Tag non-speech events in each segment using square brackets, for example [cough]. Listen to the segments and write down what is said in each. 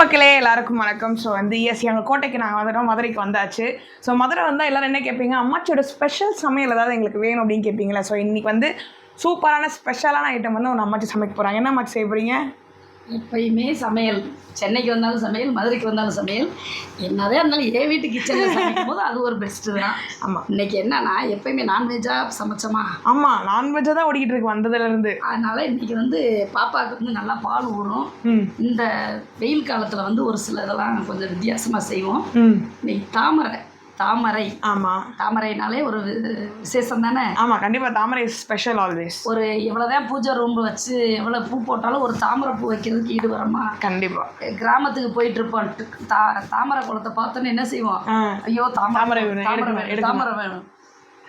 மக்களே எல்லாருக்கும் வணக்கம். ஸோ வந்து எஸ் எங்கள் கோட்டைக்கு நாங்கள் வந்துட்டோம். மதுரைக்கு வந்தாச்சு. ஸோ மதுரை வந்தால் எல்லோரும் என்ன கேட்பீங்க அம்மாச்சியோட ஸ்பெஷல் சமையல் ஏதாவது எங்களுக்கு வேணும் அப்படின்னு கேட்பீங்களா ஸோ இன்றைக்கி வந்து சூப்பரான ஸ்பெஷலான ஐட்டம் வந்து ஒன்று அம்மாச்சி சமைக்க போகிறாங்க என்ன அம்மாச்சி செய்ய போகிறீங்க எப்பயுமே சமையல். சென்னைக்கு வந்தாலும் சமையல் மதுரைக்கு வந்தாலும் சமையல். என்னதான் இருந்தாலும் என் வீட்டு கிச்சனில் சமைக்கும் போது அது ஒரு பெஸ்ட்டு தான். ஆமாம் இன்னைக்கு என்னன்னா எப்பயுமே நான்வெஜ்ஜாக சமைச்சோமா? ஆமாம் நான்வெஜ்ஜாக தான் ஓடிக்கிட்டு இருக்கு வந்ததுலேருந்து அதனால இன்னைக்கு வந்து பாப்பாவுக்கு வந்து நல்லா பால் ஊறும் ம். இந்த வெயில் காலத்தில் வந்து ஒரு சில இதெல்லாம் கொஞ்சம் வித்தியாசமாக செய்வோம். இன்னைக்கு தாமரை. தாமரை. ஆமாம் தாமரைனாலே ஒரு விசேஷம் தானே? ஆமாம் கண்டிப்பாக தாமரை ஸ்பெஷல் ஆல்வேஸ் ஒரு எவ்வளோதான் பூஜை ரூம் வச்சு எவ்வளோ பூ போட்டாலும் ஒரு தாமரை பூ வைக்கிறதுக்கு ஈடு வரமா கண்டிப்பாக கிராமத்துக்கு போயிட்டு இருப்போம். தா தாமரை குளத்தை பார்த்தோன்னே என்ன செய்வோம்? ஐயோ தாமரை தாமரை வேணும், தாமரை வேணும்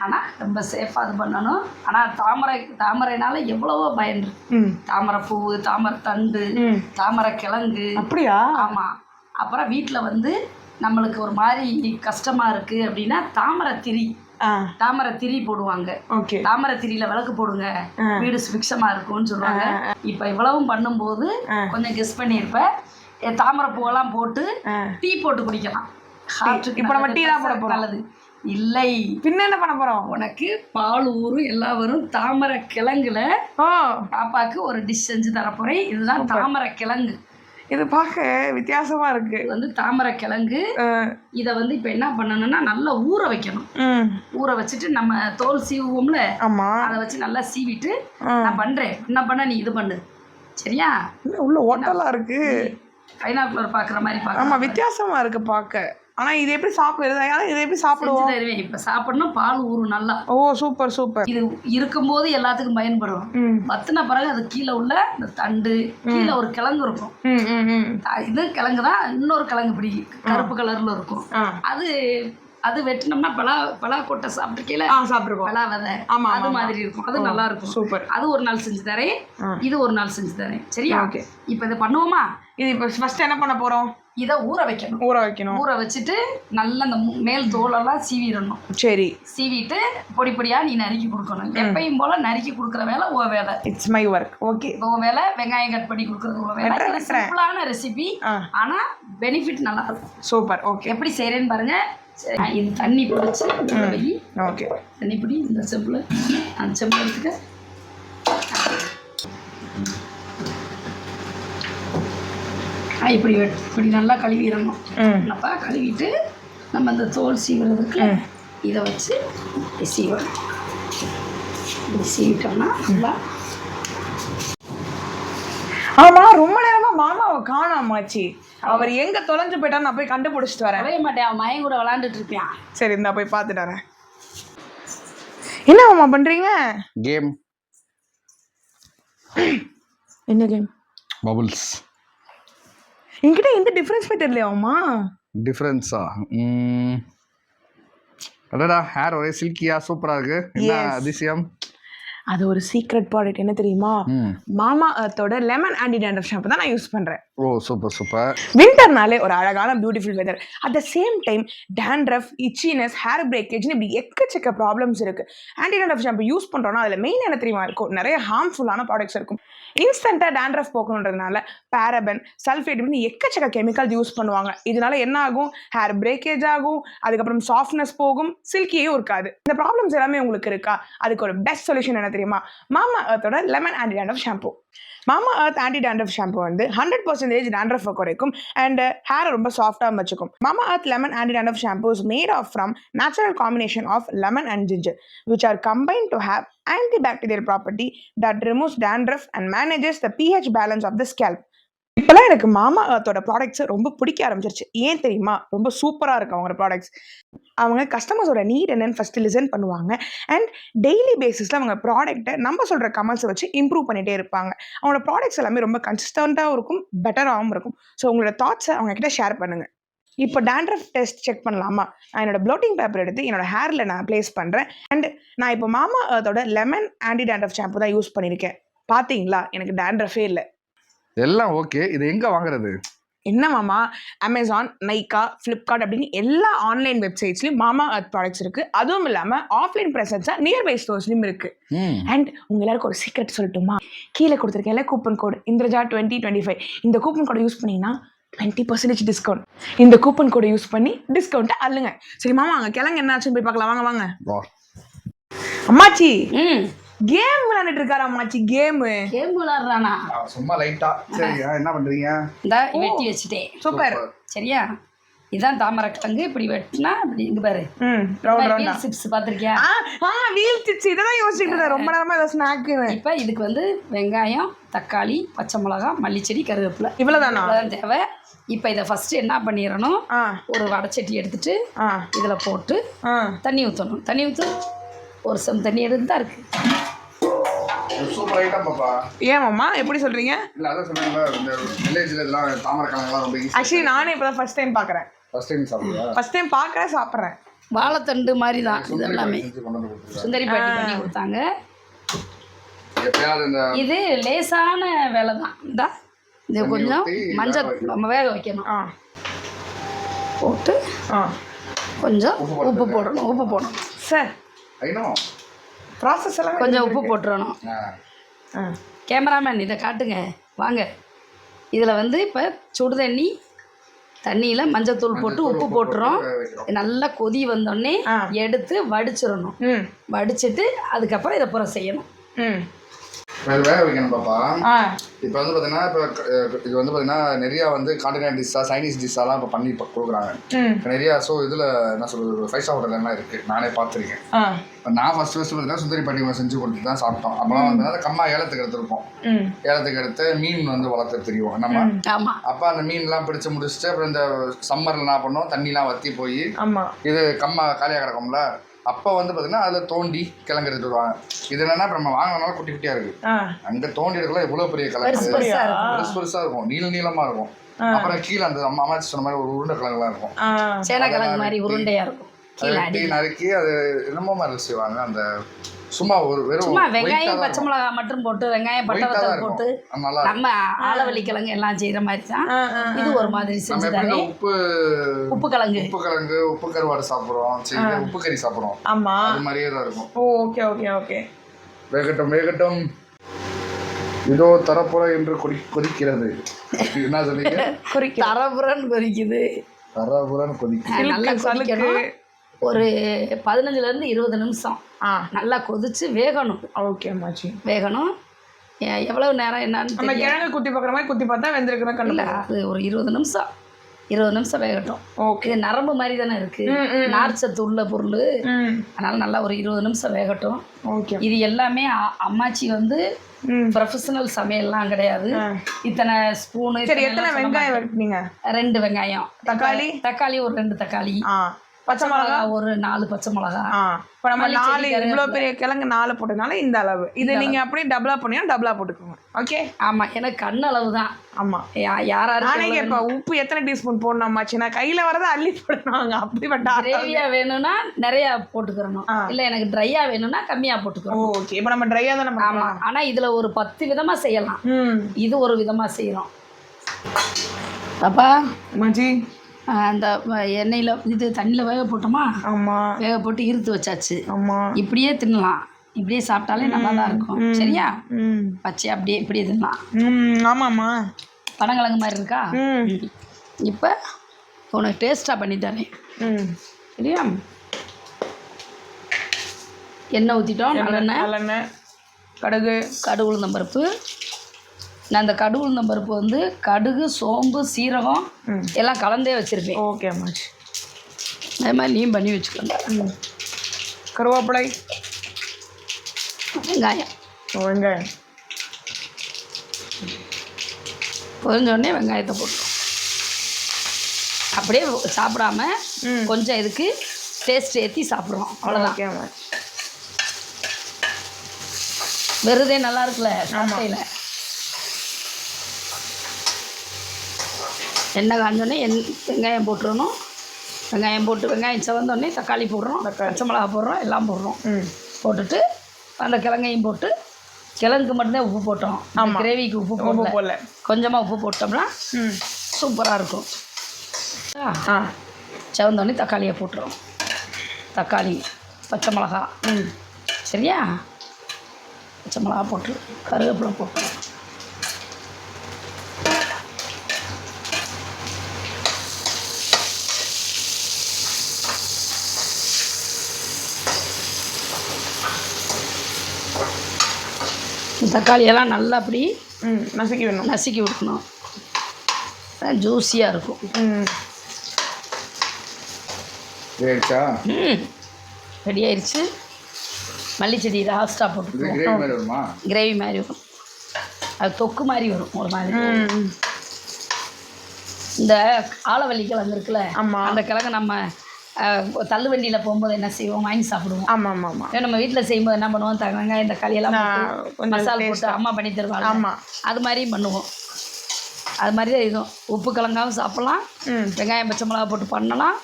ஆனால் ரொம்ப சேஃபாக இது பண்ணணும். ஆனால் தாமரை தாமரைனால எவ்வளவோ பயன் தாமரை பூவு தாமரை தண்டு தாமரை கிழங்கு. அப்படியா? ஆமாம் அப்புறம் வீட்டில் வந்து நம்மளுக்கு ஒரு மாதிரி கஷ்டமாக இருக்குது அப்படின்னா தாமரை திரி. தாமரை திரி போடுவாங்க. ஓகே. தாமரை திரியில விளக்கு போடுங்க. வீடு சுபிக்ஷமா இருக்கும்னு சொல்லுவாங்க. இப்போ இவ்வளவும் பண்ணும்போது. கொஞ்சம் கெஸ் பண்ணியிருப்பேன் எ, தாமரை பூவெல்லாம் போட்டு டீ போட்டு குடிக்கலாம். இப்ப நம்ம டீ தான் போட போறோம். நல்லது. இல்லை. பின்ன என்ன பண்ண போகிறோம் உனக்கு பால் ஊரும் எல்லாம் வரும். தாமரை கிழங்குல பாப்பாக்கு ஒரு டிஷ் செஞ்சு தரப்போறேன் இதுதான் தாமரை கிழங்கு. இது பார்க்க வித்தியாசமா இருக்கு. இது வந்து தாமரை கிழங்கு இதை வந்து இப்போ என்ன பண்ணணும்னா நல்லா ஊற வைக்கணும். ஊற வச்சுட்டு நம்ம தோல் சீவுவோம்ல? ஆமா. அதை வச்சு நல்லா சீவிட்டு. நான் பண்றேன். என்ன பண்ண நீ இது பண்ணு. சரியா? உள்ள ஓட்டலா இருக்கு. பைனாக்குலர் பார்க்குற மாதிரி ஆமா பார்க்க வித்தியாசமா இருக்கு பார்க்க. ஆனா இது எப்படி சாப்பிடுறது? ஆனா இது எப்படி சாப்பிடுவோம்? தருவேன். இப்போ சாப்பிடணும் பால் ஊறும் நல்லா. ஓ சூப்பர் சூப்பர். இது இருக்கும்போது எல்லாத்துக்கும் பயன்படும். ம். வத்தின பிறகு அது கீழே உள்ள இந்த தண்டு கீழே ஒரு கிழங்கு இருக்கும். இது கிழங்கு தான் இன்னொரு கிழங்கு இப்படி கருப்பு கலர்ல இருக்கும். அது அது வெட்டினோம்னா பலா பலா கொட்டை சாப்பிட்டுக்கீழ ஆ சாப்பிட்ருக்கோம் பலா விதை. ஆமா, அது. மாதிரி இருக்கும். அது நல்லா இருக்கும். சூப்பர். அது ஒரு நாள் செஞ்சு தரேன். இது ஒரு நாள் செஞ்சு தரேன். சரியா? ஓகே. இப்போ இதை பண்ணுவோமா? இது இப்போ ஃபர்ஸ்ட் என்ன பண்ண போறோம்? இதை ஊற வைக்கணும். ஊற வைக்கணும். ஊற வச்சுட்டு நல்லா அந்த மேல் தோலெல்லாம் சீவிடணும். சரி. சீவிட்டு பொடி பொடியாக நீ நறுக்கி கொடுக்கணும். எப்பயும் போல நறுக்கி கொடுக்குற வேலை ஓ வேலை. இட்ஸ் மை ஒர்க் ஓகே ஓ வேலை வெங்காயம் கட் பண்ணி கொடுக்குறது ஓ வேலை. சிம்பிளான ரெசிபி ஆனால் பெனிஃபிட் நல்லா இருக்கும். சூப்பர் ஓகே எப்படி செய்கிறேன்னு பாருங்க. சரி, ஆ, இது தண்ணி பிடிச்சி வை ஓகே தண்ணி பிடி இந்த செம்பில் அந்த செம்பில் எடுத்துக்க ஆ, இப்படி இப்படி நல்லா கழுவிடணும். என்னப்பா கழுவிட்டு நம்ம அந்த தோல் சீவுறதுக்கு இதை வச்சு சீவணும். இப்படி சீவிட்டோம்னா நல்லா ஆமா ரொம்ப நேரமா மாமாவை காணாமாச்சி அவர் எங்க தொலைஞ்சு போயிட்டாரு நான் போய் கண்டுபிடிச்சிட்டு வரேன். அலைய மாட்டேன் அவன் மயம் கூட விளாண்டுட்டு இருப்பான் சரி இந்தா போய் பார்த்துட்டு வரேன். என்ன மாமா பண்றீங்க? கேம் என்ன கேம் பபுள்ஸ் என்கிட்ட எந்த டிஃபரன்ஸுமே தெரியலையாமா டிஃப்ரென்ஸா அடடா ஹேர் ஒரே சில்கியா சூப்பராக இருக்கு. என்ன. அதிசயம்? அது ஒரு சீக்ரெட் ப்ராடக்ட் என்ன தெரியுமா? மாமா அர்த்தோட லெமன் ஆன்டி டேண்ட்ரஃப் ஷாம்பு தான் நான் யூஸ் பண்றேன். ஓ சூப்பர் சூப்பர் விண்டர்னாலே ஒரு அழகான beautiful weather at the same time dandruff itchiness hair பிரேக்கேஜ்னு இப்படி எக்கச்சக்க ப்ராப்ளம்ஸ் இருக்கு. ஆன்டி டேண்ட்ரஃப் ஷாம்பு யூஸ் பண்றோம்னா அதில் மெயின் என்ன தெரியுமா இருக்கும்? நிறைய ஹார்ம்ஃபுல்லான ப்ராடக்ட்ஸ் இருக்கும். இன்ஸ்டண்ட்டாக டேண்ட்ரஃப் போக்கணுன்றதுனால பேரபன் சல்ஃபேட் இப்படின்னு எக்கச்சக்க கெமிக்கல் யூஸ் பண்ணுவாங்க. இதனால என்ன ஆகும்? ஹேர் பிரேக்கேஜ் ஆகும். அதுக்கப்புறம் சாஃப்ட்னஸ் போகும். சில்கியும் இருக்காது. இந்த ப்ராப்ளம்ஸ் எல்லாமே உங்களுக்கு இருக்கா? அதுக்கு ஒரு பெஸ்ட் சொல்யூஷன் என்ன தெரியுமா? மாமா அர்த்தோட lemon anti dandruff shampoo Mamaearth anti dandruff shampoo வந்து ஹண்ட்ரட் பர்சன்டேஜ் டேண்ட்ரஃபை குறைக்கும் uh, அண்ட் ஹேரை ரொம்ப சாஃப்டாக வச்சுக்கும். Mamaearth lemon anti dandruff shampoo is made of from natural combination of lemon and ginger which are combined to have antibacterial property that removes dandruff and manages the pH balance of the scalp. இப்போலாம் எனக்கு மாமா அர்த்தோட products ரொம்ப பிடிக்க ஆரம்பிச்சிருச்சு. ஏன் தெரியுமா? ரொம்ப சூப்பராக இருக்கும் அவங்க ப்ராடக்ட்ஸ் அவங்க கஸ்டமர்ஸோட நீட் என்னன்னு ஃபஸ்ட்டு லிசன் பண்ணுவாங்க. அண்ட் டெய்லி பேசிஸில் அவங்க ப்ராடக்ட்டை நம்ம சொல்கிற கமெண்ட்ஸை வச்சு இம்ப்ரூவ் பண்ணிகிட்டே இருப்பாங்க. அவங்களோட ப்ராடக்ட்ஸ் எல்லாமே ரொம்ப கன்சிஸ்டண்ட்டாகவும் இருக்கும் பெட்டராகவும் இருக்கும். ஸோ உங்களோட தாட்ஸை அவங்க கிட்ட ஷேர் பண்ணுங்கள் இப்போ டேண்ட்ரஃப் டெஸ்ட் செக் பண்ணலாமா? நான் என்னோட ப்ளோட்டிங் பேப்பர் எடுத்து என்னோட ஹேரில் நான் ப்ளேஸ் பண்ணுறேன் அண்ட் நான் இப்போ மாமா அதோட லெமன் ஆன்டி டேண்ட்ரஃப் ஷாம்பு தான் யூஸ் பண்ணியிருக்கேன் பார்த்தீங்களா எனக்கு டேண்ட்ரஃபே இல்லை. எல்லாம் ஓகே இது எங்க வாங்குறது? என்ன மாமா? அமேசான் நைக்கா ஃப்ளிப்கார்ட் அப்படின்னு எல்லா ஆன்லைன் வெப்சைட்ஸ்லையும் மாமா அர்த் ப்ராடக்ட்ஸ் இருக்குது அதுவும் இல்லாமல் ஆஃப்லைன் ப்ரெசன்ஸாக நியர்பை ஸ்டோர்ஸ்லையும் இருக்குது ம். அண்ட் உங்க எல்லாருக்கும் ஒரு சீக்ரெட் சொல்லட்டுமா? கீழே கொடுத்துருக்கேன்ல coupon code Indraja twenty twenty five இந்த கூப்பன் கோடை யூஸ் பண்ணீங்கன்னா டுவெண்ட்டி பர்சன்டேஜ் டிஸ்கவுண்ட் இந்த கூப்பன் கோடை யூஸ் பண்ணி டிஸ்கவுண்ட்டை அள்ளுங்க. சரி மாமா அங்கே கிழங்கு என்னாச்சுன்னு போய் பார்க்கலாம். வாங்க வாங்க. வா. அம்மாச்சி! ம். கேம் விளையாண்டுட்டு இருக்காரு அம்மாச்சி கேமு கேம் விளாட்றானா ஆ, சும்மா லைட்டா சரி என்ன பண்றீங்க? இந்த வெட்டி வச்சுட்டேன். சூப்பர். சரியா? இதான் தாமரை கிழங்கு இப்படி வெட்டினா இப்படி இங்க பாரு. ம் ரவுண்ட் ரவுண்டா சிப்ஸ் பார்த்துருக்கியா? ஆ வீல் சிப்ஸ் இதை தான் யோசிச்சுட்டு இருந்தேன். ரொம்ப நேரமா ஏதோ ஸ்நாக்கு இப்போ இதுக்கு வந்து வெங்காயம் தக்காளி பச்சை மிளகா மல்லிச்செடி கருவேப்பிலை. இவ்வளோதானா இவ்வளோதான் தேவை. இப்போ இதை ஃபஸ்ட்டு என்ன பண்ணிடணும்? ஒரு வடைச்சட்டி எடுத்துட்டு இதில் போட்டு தண்ணி ஊற்றணும் தண்ணி ஊற்று ஒரு சம் தண்ணி எடுத்து தான் இருக்குது சூப்பர் ஐட்டம் பாப்பா. ஏன் மாமா? எப்படி சொல்றீங்க? இல்ல அதான் சொன்னாங்க இந்த வில்லேஜ்ல இதெல்லாம் தாமரை கிழங்குலாம் ரொம்ப ஈஸி ஆக்சுவலி நானே இப்போ தான் ஃபர்ஸ்ட் டைம் பார்க்குறேன் ஃபர்ஸ்ட் டைம் சாப்பிடுவா ஃபர்ஸ்ட் டைம் பார்க்குறேன் சாப்பிட்றேன். வாழைத்தண்டு மாதிரி தான் இது எல்லாமே செஞ்சு கொண்டு வந்து கொடுத்துருக்காங்க சுந்தரி பாட்டி பண்ணி கொடுத்தாங்க. எப்பயாவது இந்த இது லேசான வேலை தான் இந்தா இது கொஞ்சம் மஞ்சள். நம்ம வேக வைக்கணும். ஆ. போட்டு ஆ. கொஞ்சம் உப்பு போடணும் உப்பு போடணும். சார் ப்ராசஸ் எல்லாம் கொஞ்சம் உப்பு போட்டுறணும். ஆ. கேமராமேன் இதை காட்டுங்க. வாங்க. இதில் வந்து இப்போ சுடு தண்ணி தண்ணியில் மஞ்சத்தூள் போட்டு உப்பு போட்டுறோம். நல்லா கொதி வந்தோடனே. எடுத்து வடிச்சிடணும். ம். வடிச்சிட்டு அதுக்கப்புறம் இதை புறம் செய்யணும். ம். வேக வேக வைக்கணும் பாப்பா. இப்போ வந்து பார்த்தீங்கன்னா இப்போ இது வந்து பார்த்தீங்கன்னா நிறையா வந்து காண்டினென்ட் டிஷ்ஷாக சைனீஸ் டிஷ்ஷாலாம் இப்போ பண்ணி இப்போ கொடுக்குறாங்க. நிறையா ஸோ இதில் என்ன சொல்கிறது ஃபைவ் ஸ்டார் ஹோட்டல்லாம் இருக்குது நானே பார்த்துருக்கேன். நான் ஃபஸ்ட் ஃபஸ்ட்டு பார்த்தீங்கன்னா சுந்தரி பாட்டி செஞ்சு கொடுத்து தான் சாப்பிட்டோம். அப்போலாம் வந்து கம்மா ஏலத்துக்கு எடுத்திருப்போம். ஏலத்துக்கு எடுத்து மீன் வந்து வளர்த்து தெரியும் நம்ம அப்போ அந்த மீன்லாம் பிடிச்சு முடிச்சுட்டு அப்புறம் இந்த சம்மரில் என்ன பண்ணோம் தண்ணிலாம் வற்றி போய் இது கம்மா காலியாக கிடக்கும்ல அப்போ வந்து பார்த்தீங்கன்னா அதில் தோண்டி கிழங்கு எடுத்துட்டு வருவாங்க. இது என்னன்னா இப்போ நம்ம வாங்கினாலும் குட்டி குட்டியாக இருக்குது ஆ. அங்கே தோண்டி எடுக்கலாம் இவ்வளோ பெரிய கிழங்கு பெருசு பெருசாக இருக்கும். பெருசு பெருசாக இருக்கும். நீள நீளமாக இருக்கும். அப்புறம் கீழே அந்த அம்மா அம்மாச்சி சொன்ன மாதிரி ஒரு உருண்டை கிழங்குலாம் இருக்கும். சேனக்கிழங்கு மாதிரி உருண்டையாக இருக்கும். நறுக்கி அது என்னமோ மாதிரி செய்வாங்க. அந்த சும்மா ஒரு வெறும் சும்மா வெங்காயம் பச்சை. மிளகாய் மட்டும் போட்டு வெங்காயம் பட்டை White ஆ தான் வத்தல் போட்டு. நம்ம ஆலவள்ளி கிழங்கு எல்லாம் செய்கிற மாதிரி தான். இது ஒரு மாதிரி நம்ம செஞ்சு உப்பு உப்பு கிழங்கு உப்பு கிழங்கு உப்பு கருவாடு சாப்பிட்றோம். சரி உப்பு கறி சாப்பிட்றோம். ஆமாம் அது மாதிரியே தான் இருக்கும். ஓ ஓகே ஓகே ஓகே. வேகட்டும் வேகட்டும். இதோ தரப்புற என்று கொதி கொதிக்கிறது. என்ன சொன்னீங்க? குறிக்க [laughs] தரபுரன்னு கொதிக்குது. தரப்புறன்னு கொதிக்கிறது நல்லா சலுக்கு. கொதிக்கணும். ஒரு பதினஞ்சுலேருந்து இருபது நிமிஷம். ஆ. நல்லா கொதிச்சு வேகணும். ஓகே அம்மாச்சி. வேகணும். எவ்வளவு நேரம் என்னன்னு நம்ம கிழங்கு குத்தி பார்க்குற மாதிரி குத்தி பார்த்தா வெந்திருக்கிற கண்டு இல்லை அது ஒரு இருபது நிமிஷம். இருபது நிமிஷம் வேகட்டும். ஓகே. நரம்பு மாதிரி தானே இருக்கு. நார்ச்சத்து உள்ள பொருள். அதனால நல்லா ஒரு இருபது நிமிஷம் வேகட்டும். ஓகே. இது எல்லாமே அம்மாச்சி வந்து ப்ரொஃபஷனல் சமையல்லாம் கிடையாது. இத்தனை ஸ்பூனு சரி எத்தனை வெங்காயம் வெட்டினீங்க ரெண்டு வெங்காயம். தக்காளி? தக்காளி ஒரு ரெண்டு தக்காளி. பச்சை மிளகா? ஒரு நாலு பச்சை மிளகா. இப்போ நம்ம நாலு. இவ்வளோ பெரிய கிழங்கு நாலு போட்டதுனால இந்த அளவு. இது நீங்கள் அப்படியே டபுளா பண்ணீங்கன்னா டபுளா போட்டுக்கோங்க. ஓகே ஆமா எனக்கு கண் அளவு தான் ஆமாம் யாராருக்கு நானே கேட்பேன் உப்பு எத்தனை டீஸ்பூன் போடணுமாச்சு நான் கையில் வரதை அள்ளி போடணும் அப்படிப்பட்ட ஆள். கிரேவியா வேணும்னா நிறைய போட்டுக்கிறணும். இல்ல எனக்கு ட்ரையா வேணும்னா கம்மியா போட்டுக்கிறோம் ஓகே இப்போ நம்ம ட்ரையாக தானே ஆமா பண்ணலாம் ஆனா இதுல ஒரு பத்து விதமா செய்யலாம். இது ஒரு விதமா செய்யறோம் அப்பா. மஜி அந்த எண்ணெயில் இது தண்ணியில் வேக போட்டோமா? ஆமாம் வேக போட்டு இருத்து வச்சாச்சு. ஆமாம் இப்படியே தின்னலாம். இப்படியே சாப்பிட்டாலே நல்லா தான் இருக்கும். சரியா? ம். பச்சை அப்படியே இப்படியே தின்னலாம். ம் ஆமாம்மா. பனங்கிழங்கு மாதிரி இருக்கா? ம். இப்போ உனக்கு டேஸ்ட்டாக பண்ணி தரேன். ம். சரியா? எண்ணெய் ஊற்றிட்டோம் நல்லெண்ணெய். நல்லெண்ணெய். கடுகு. கடுகு உளுந்தம்பருப்பு. நான் அந்த கடுகு உளுந்தம்பருப்பு வந்து கடுகு சோம்பு சீரகம். எல்லாம் கலந்தே வச்சுருப்பேன். ஓகே அம்மாச்சி. அதே மாதிரி நீயும் பண்ணி வச்சுக்கோங்க. கருவேப்பிலை. வெங்காயம். வெங்காயம். பொரிஞ்ச உடனே வெங்காயத்தை போட்டுரும் அப்படியே சாப்பிடாம. கொஞ்சம் இதுக்கு டேஸ்ட் ஏற்றி சாப்பிட்றோம். அவ்வளோதான் வெறுதே நல்லா இருக்குல்ல சாப்பிடையில் எண்ணெய் காஞ்சோடனே எண் வெங்காயம் போட்டுறணும். வெங்காயம் போட்டு வெங்காயம் சிவந்தோடனே தக்காளி போடுறோம். பச்சை மிளகா போடுறோம். எல்லாம் போடுறோம். ம். போட்டுட்டு அந்த கிழங்கையும் போட்டு கிழங்குக்கு மட்டும்தான் உப்பு போட்டோம். கிரேவிக்கு உப்பு உப்பு போடல. கொஞ்சமாக உப்பு போட்டோம்னா ம். சூப்பராக இருக்கும். ஆ, சிவந்தோடனே தக்காளியை போட்டுரும் தக்காளி பச்சை மிளகா. ம். சரியா? பச்சை மிளகா போட்டு கருவேப்பிலை போட்டு. தக்காளியெல்லாம் நல்லா அப்படி நசுக்கி வேணும் நசுக்கி விடணும். ஜூஸியாக இருக்கும். ம். ரெடி ஆயிடுச்சு மல்லிச்செடி லாஸ்ட்டாக இது போட்டுக்குவோம் கிரேவி மாதிரி வருமா? கிரேவி மாதிரி வரும் அது தொக்கு மாதிரி வரும் ஒரு மாதிரி. ம். இந்த ஆலவள்ளி கிழங்கு இருக்குல்ல ஆமா. அந்த கிழங்கு நம்ம தள்ளு வண்டியில் போகும்போது என்ன செய்வோம்? வாங்கி சாப்பிடுவோம். ஆமாம் ஆமாம் ஆமாம் நம்ம வீட்டில் செய்யும்போது என்ன பண்ணுவோம்? வெங்காயம் இந்த களியெல்லாம் மசாலா போட்டு. அம்மா பண்ணி தருவாங்க. ஆமா. அது மாதிரியும் பண்ணுவோம். அது மாதிரி தான் இதுவும். உப்பு கிழங்காவும் சாப்பிட்லாம். வெங்காயம் பச்சை மிளகா போட்டு பண்ணலாம்.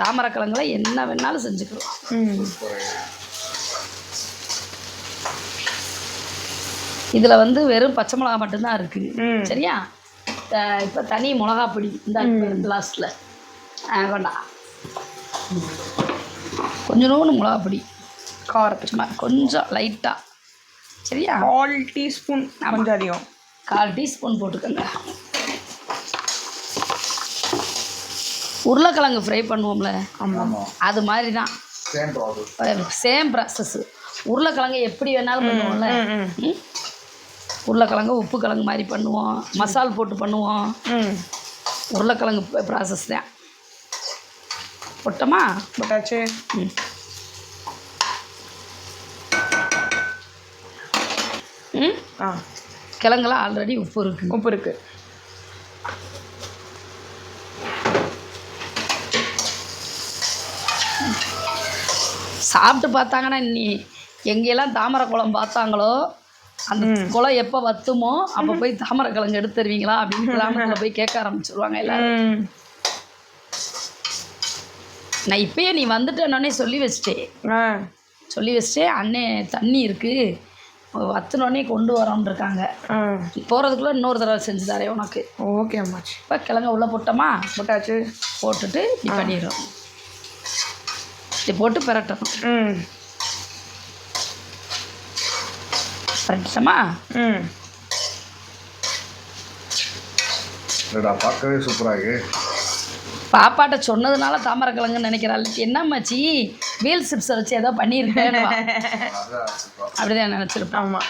தாமரை கிழங்குல என்ன வேணாலும் செஞ்சுக்கலாம். இதில் வந்து வெறும் பச்சை மிளகா மட்டும்தான் இருக்குது. சரியா? இப்போ தனி மிளகா பொடி இந்த கிளாஸில் வேண்டாம். கொஞ்சோண்டு மிளகா பொடி காரத்துக்கு சும்மா கொஞ்சம் லைட்டாக சரியா? கால் டீஸ்பூன் கொஞ்சம் அதிகம். கால் டீஸ்பூன் போட்டுக்கோங்க. உருளைக்கிழங்கு ஃப்ரை பண்ணுவோம்ல? ஆமாம் அது மாதிரி தான் சேம் ப்ராசஸ் சேம் ப்ராசஸ்ஸு உருளைக்கிழங்கு எப்படி வேணாலும் பண்ணுவோம்ல? உருளைக்கிழங்கு உப்பு கிழங்கு மாதிரி பண்ணுவோம். மசால் போட்டு பண்ணுவோம். உருளைக்கிழங்கு ப்ராசஸ் தான். போட்டோமா? போட்டாச்சு. ம். ஆ. கிழங்குல ஆல்ரெடி உப்பு இருக்குது உப்பு இருக்கு. சாப்பிட்டு பார்த்தாங்கன்னா நீ எங்கெல்லாம் தாமரை குளம் பார்த்தாங்களோ அந்த குளம் எப்போ வத்துமோ அப்போ போய் தாமரை கிழங்கு எடுத்து தருவீங்களா? அப்படின்னு கிராமத்தில் [laughs] போய் கேட்க ஆரம்பிச்சிருவாங்க எல்லாரும். நான் இப்பயே நீ வந்துட்டேன்னொடனே சொல்லி வச்சிட்டேன். ஆ. சொல்லி வச்சிட்டேன் அண்ணே தண்ணி இருக்குது வத்துனோடனே கொண்டு வரோன்னு இருக்காங்க போகிறதுக்குள்ளே இன்னொரு தடவை செஞ்சு தரேன் உனக்கு. ஓகே அம்மாச்சி. இப்போ கிழங்க உள்ளே போட்டோமா? போட்டாச்சு. போட்டுட்டு இப்படி பண்ணிடுறோம். இப்படி போட்டு பிரட்டணும். ம். பிரட்டிட்டோமா? ம். பார்க்கவே சூப்பராக இருக்கு. பாப்பாட்ட சொன்னதுனால தாமரை கிழங்குன்னு நினைக்கிறாள் என்னம்மாச்சி வீல் சிப்ஸை வச்சு ஏதோ பண்ணியிருக்கேன். அப்படிதான் நினச்சிருப்பேன். ஆமாம்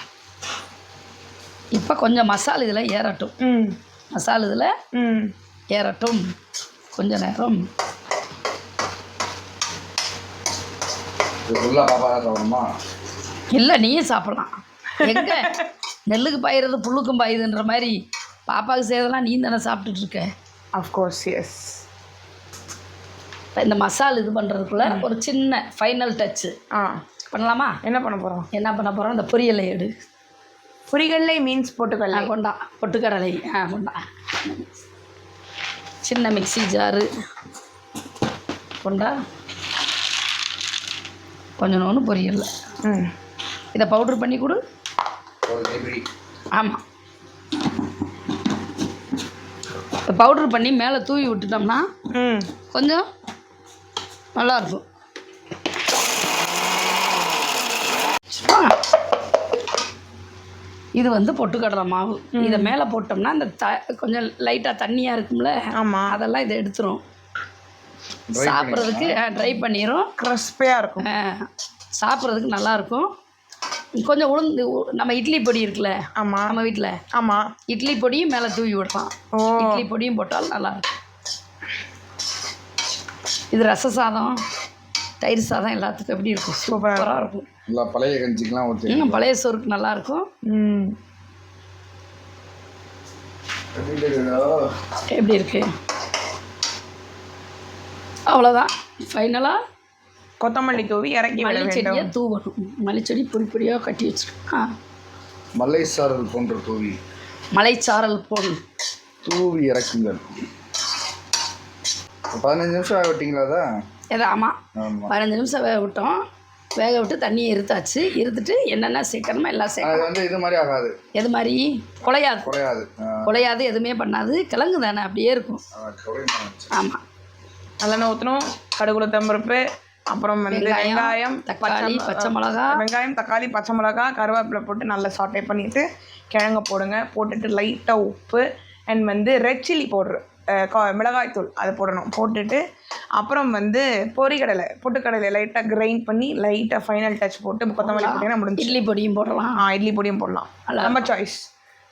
இப்போ கொஞ்சம் மசால் இதில் ஏறட்டும். ம். மசால் இதில் ம். ஏறட்டும். கொஞ்ச நேரம். இல்லை நீயும் சாப்பிடலாம். எங்க? நெல்லுக்கு பாயிறது புல்லுக்கும் பாயுதுன்ற மாதிரி பாப்பாவுக்கு செய்யறதெல்லாம் நீ தானே சாப்பிட்டுட்டு இருக்க. அஃப்கோர்ஸ் எஸ் இந்த மசால் இது பண்ணுறதுக்குள்ள ஒரு சின்ன ஃபைனல் டச்சு ஆ. பண்ணலாமா? என்ன பண்ண போகிறோம் என்ன பண்ண போகிறோம் இந்த பொரியலை எடு. பொரிகடலை மீன்ஸ் போட்டுக்கடலை. கொண்டா. பொட்டுக்கடலை. ஆ கொண்டா. சின்ன மிக்ஸி ஜாரு கொண்டா. கொஞ்சம் ஒன்று பொரியல. ம். இதை பவுட்ரு பண்ணி கொடு. ஆமாம் இப்போ பவுட்ரு பண்ணி மேலே தூவி விட்டுட்டோம்னா கொஞ்சம் நல்லாயிருக்கும். இது வந்து பொட்டுக்கடலை மாவு. இதை மேலே போட்டோம்னா இந்த த கொஞ்சம் லைட்டாக தண்ணியாக இருக்கும்ல? ஆமாம் அதெல்லாம் இதை எடுத்துரும். சாப்பிட்றதுக்கு ட்ரை பண்ணிடும் கிறிஸ்பியாக இருக்கும். சாப்பிட்றதுக்கு நல்லாயிருக்கும் கொஞ்சம் உளுந்து நம்ம இட்லி பொடி இருக்குல்ல? ஆமாம் நம்ம வீட்டில் ஆமாம் இட்லி பொடியும் மேலே தூவி விடலாம். இட்லி பொடியும் போட்டால் நல்லாயிருக்கும் இது ரச சாதம் தயிர் சாதம் எல்லாத்துக்கும் எப்படி இருக்கும்? சூப்பரா சூப்பராக இருக்கும். நல்லா பழைய கஞ்சிக்கெலாம் ஊற்றி இன்னும் பழைய சோறுக்கு நல்லாயிருக்கும் ம். எப்படி இருக்கு? அவ்வளோதான் ஃபைனலாக கொத்தமல்லி தூவி இறக்கி விட மல்லிச்செடியை தூவணும். மல்லிச்செடி பொடி பொடியாக கட்டி வச்சிருக்கோம். மல்லை சாரல் போன்ற தூவி. மலைச்சாரல் போல் தூவி இறக்குங்கள். பதினஞ்சு நிமிஷம் ஆக விட்டீங்களா தான் எது ஆமாம் பதினஞ்சு நிமிஷம் வேக விட்டோம். வேக விட்டு தண்ணியை இருத்தாச்சு இருத்துட்டு என்னென்ன சேர்க்கணுமோ எல்லாம் சேர்க்கணும். அது வந்து இது மாதிரி ஆகாது. எது மாதிரி? குலையாது குறையாது ஆ, குலையாது எதுவுமே பண்ணாது. கிழங்கு தானே அப்படியே இருக்கும். ஆமாம் நல்லெண்ணெய் ஊற்றணும் கடுகுல தம்பருப்பு அப்புறம் வந்து வெங்காயம், தக்காளி, பச்சை- மிளகா. வெங்காயம் தக்காளி பச்சை மிளகா கருவேப்பிலை போட்டு நல்லா சாட்டே பண்ணிட்டு கிழங்க போடுங்க. போட்டுட்டு லைட்டாக உப்பு அண்ட் வந்து ரெட் சில்லி கா- மிளகாய்த்தூள் அதை போடணும். போட்டுட்டு அப்புறம் வந்து பொரிக்கடலை பொட்டுக்கடலை லைட்டாக கிரைண்ட் பண்ணி லைட்டாக ஃபைனல் டச் போட்டு கொத்தமல்லி போட்டிங்கன்னா முடிஞ்சு இட்லி பொடியும் போடலாம். ஆ இட்லி பொடியும் போடலாம். நம்ம சாய்ஸ்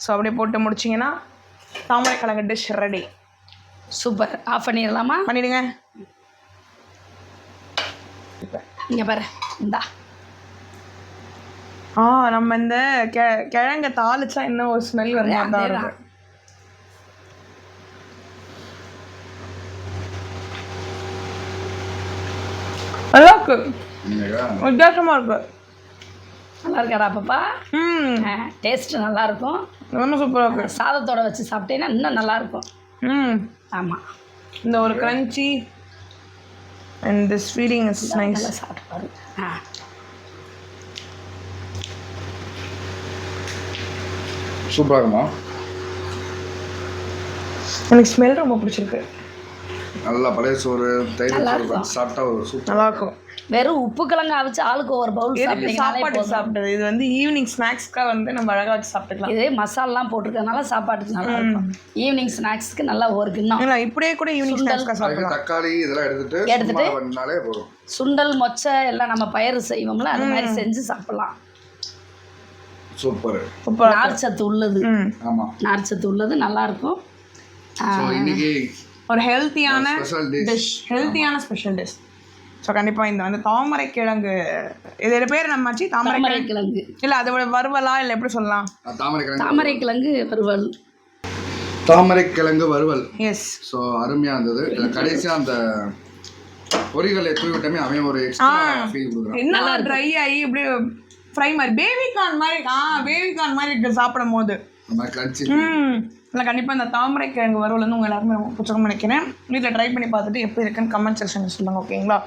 ஸோ அப்படியே போட்டு முடிச்சிங்கன்னா தாமரை கிழங்கு டிஷ் ரெடி சூப்பர் ஆஃப் பண்ணிடலாமா? பண்ணிடுங்க. இங்கே பாரு. இந்தா. ஆ நம்ம இந்த கெ கிழங்க தாளிச்சா இன்னும் ஒரு ஸ்மெல் வர மாதிரி தான் அதேதான். இருக்கும் நல்லா இருக்கு வித்தியாசமா இருக்கு. நல்லா இருக்காடா பாப்பா? ம். டேஸ்ட்டு நல்லாயிருக்கும் ரொம்ப சூப்பராக இருக்கு. சாதத்தோட வச்சு சாப்பிட்டேன்னா இன்னும் நல்லாயிருக்கும் ம். ஆமாம் இந்த ஒரு crunchy and this feeling is nice நல்லா சாப்பிட்டு ஆ. சூப்பராக இருக்குமா? எனக்கு ஸ்மெல் ரொம்ப பிடிச்சிருக்கு. நல்லா பழைய சோறு தயிர் சோறு சாப்பிட்டா ஒரு சூப்பர். நல்லா இருக்கும். வெறும் உப்பு கிழங்கு அவிச்சு ஆளுக்கு ஒரு பவுல் சாப்பிட்டீங்கனாலே சாப்பாடு சாப்பிட்டது. இது வந்து ஈவினிங் ஸ்நாக்ஸ்க்காக வந்து நம்ம அழகா வச்சு சாப்பிட்டுக்கலாம். இது மசாலாலாம் போட்டிருக்கறனால சாப்பாட்டுக்கு நல்லா இருக்கும். ஈவினிங் ஸ்நாக்ஸ்க்கு நல்லா ஒரு கிண்ணம். இல்லை இப்படியே கூட ஈவினிங் ஸ்நாக்ஸ்க்காக சாப்பிடலாம் தக்காளி இதெல்லாம் எடுத்துட்டு எடுத்துட்டு? போதும். சுண்டல் மொச்சை எல்லாம் நம்ம பயிறு செய்வோம்ல அந்த மாதிரி செஞ்சு சாப்பிடலாம். சூப்பர். நார்ச்சத்து உள்ளது. ஆமாம் நார்ச்சத்து உள்ளது நல்லா இருக்கும். இன்னைக்கு ஒரு ஹெல்த்தியான ஸ்பெஷல் டிஷ் ஹெல்த்தியான ஸ்பெஷல் டிஷ் ஸோ கண்டிப்பாக இந்த வந்து தாமரை கிழங்கு இதோட பேர் நம்மாச்சு? தாமரை தாமரை கிழங்கு இல்லை அதோட வறுவலா? இல்லை எப்படி சொல்லலாம்? தாமரை கிழங்கு தாமரை கிழங்கு வறுவல். தாமரை கிழங்கு வறுவல். எஸ் ஸோ அருமையாக இருந்தது. கடைசியாக அந்த பொரிகளை தூவி விட்டமே அவன் ஒரு என்ன ட்ரை ஆகி இப்படியே ஃப்ரை மாதிரி பேபி கார்ன் மாதிரி ஆ பேபி கார்ன் மாதிரி இருக்கு சாப்பிடும் போது இல்லை கண்டிப்பாக இந்த தாமரை கிழங்கு வறுவல் வந்து உங்கள் எல்லாருமே ரொம்ப பிடிச்சிருக்கும்னு நினைக்கிறேன். வீட்டில் ட்ரை பண்ணி பார்த்துட்டு எப்படி இருக்குன்னு கமெண்ட் செக்ஷனில் சொல்லுங்கள் ஓகேங்களா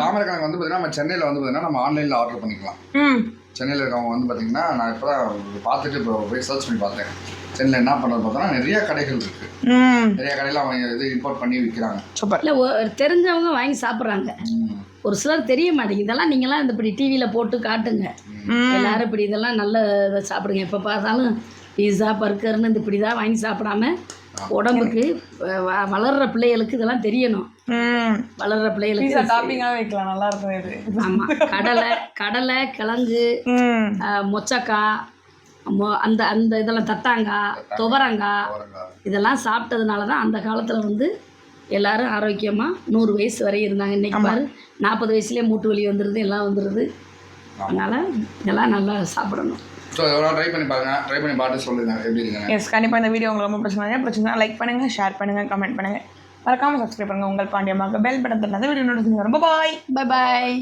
தாமரை கிழங்கு வந்து பார்த்தீங்கன்னா நம்ம சென்னையில் வந்து பார்த்தீங்கன்னா நம்ம ஆன்லைனில் ஆர்டர் பண்ணிக்கலாம். ம். சென்னையில் இருக்கவங்க வந்து பார்த்தீங்கன்னா நான் இப்போ தான் பார்த்துட்டு இப்போ போய் சர்ச் பண்ணி பார்த்தேன். சென்னையில் என்ன பண்ணுறது பார்த்தோன்னா நிறைய கடைகள் இருக்குது ம். நிறைய கடையில் அவங்க இது இம்போர்ட் பண்ணி விற்கிறாங்க சூப்பர். இல்லை தெரிஞ்சவங்க வாங்கி சாப்பிட்றாங்க. ஒரு சிலர் தெரிய மாட்டேங்குது. இதெல்லாம் நீங்களாம் இந்த இப்படி டிவியில் போட்டு காட்டுங்க. எல்லாரும் இப்படி இதெல்லாம் நல்ல இதை சாப்பிடுங்க. எப்போ பார்த்தாலும் பீஸா பர்கர்னு இந்த இப்படி தான் வாங்கி சாப்பிடாம உடம்புக்கு வ- வளர்ற பிள்ளைகளுக்கு இதெல்லாம் தெரியணும். ம். வளர்ற பிள்ளைகளுக்கு டாப்பிங்காக வைக்கலாம் நல்லா இருக்கும் இது. ஆமாம் கடலை கடலை கிழங்கு ம். ஆஹ், மொச்சக்காய் மொ- அந்த அந்த இதெல்லாம் தட்டாங்காய் துவரங்காய் இதெல்லாம் சாப்பிட்டதுனால தான் அந்த காலத்தில் வந்து எல்லாரும் ஆரோக்கியமாக நூறு வயசு வரை இருந்தாங்க. இன்னைக்கு பாரு நாற்பது வயசுலேயே மூட்டு வலி வந்துடுது எல்லாம் வந்துடுது அதனால் இதெல்லாம் நல்லா சாப்பிடணும். ஸோ எவ்வளோ ட்ரை பண்ணி பாருங்க. ட்ரை பண்ணி பார்த்து சொல்லுங்க. எப்படி இருக்குங்க எஸ் கண்டிப்பாக இந்த வீடியோ உங்களுக்கு ரொம்ப பிடிச்சிருந்தா பிடிச்சிருந்தா லைக் பண்ணுங்கள் ஷேர் பண்ணுங்கள் கமெண்ட் பண்ணுங்கள் மறக்காமல் சப்ஸ்கிரைப் பண்ணுங்கள் உங்கள் பாண்டியமாக பெல் பட்டன் தட்டாத வீடியோ நோட்டிஃபிகேஷன் ரொம்ப பாய் பை பாய்